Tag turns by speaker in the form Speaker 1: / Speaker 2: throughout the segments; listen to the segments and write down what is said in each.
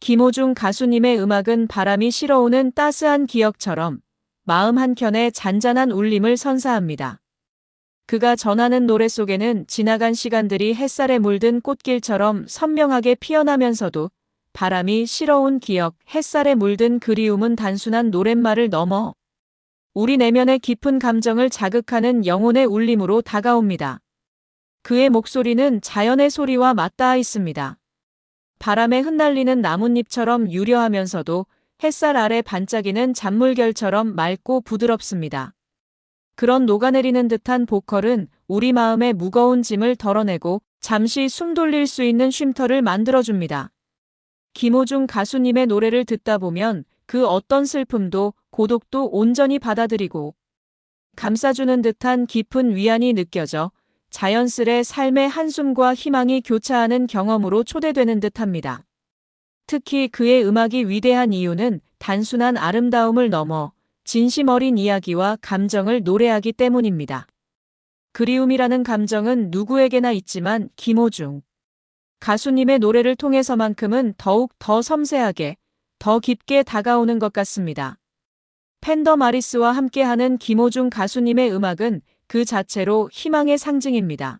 Speaker 1: 김호중 가수님의 음악은 바람이 실어오는 따스한 기억처럼 마음 한켠에 잔잔한 울림을 선사합니다. 그가 전하는 노래 속에는 지나간 시간들이 햇살에 물든 꽃길처럼 선명하게 피어나면서도 바람이 실어온 기억, 햇살에 물든 그리움은 단순한 노랫말을 넘어 우리 내면의 깊은 감정을 자극하는 영혼의 울림으로 다가옵니다. 그의 목소리는 자연의 소리와 맞닿아 있습니다. 바람에 흩날리는 나뭇잎처럼 유려하면서도 햇살 아래 반짝이는 잔물결처럼 맑고 부드럽습니다. 그런 녹아내리는 듯한 보컬은 우리 마음의 무거운 짐을 덜어내고 잠시 숨 돌릴 수 있는 쉼터를 만들어줍니다. 김호중 가수님의 노래를 듣다 보면 그 어떤 슬픔도 고독도 온전히 받아들이고 감싸주는 듯한 깊은 위안이 느껴져 자연스레 삶의 한숨과 희망이 교차하는 경험으로 초대되는 듯합니다. 특히 그의 음악이 위대한 이유는 단순한 아름다움을 넘어 진심 어린 이야기와 감정을 노래하기 때문입니다. 그리움이라는 감정은 누구에게나 있지만 김호중 가수님의 노래를 통해서만큼은 더욱 더 섬세하게, 더 깊게 다가오는 것 같습니다. 팬더 마리스와 함께하는 김호중 가수님의 음악은 그 자체로 희망의 상징입니다.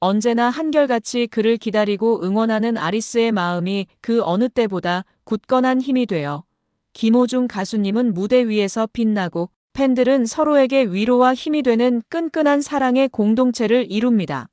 Speaker 1: 언제나 한결같이 그를 기다리고 응원하는 아리스의 마음이 그 어느 때보다 굳건한 힘이 되어 김호중 가수님은 무대 위에서 빛나고 팬들은 서로에게 위로와 힘이 되는 끈끈한 사랑의 공동체를 이룹니다.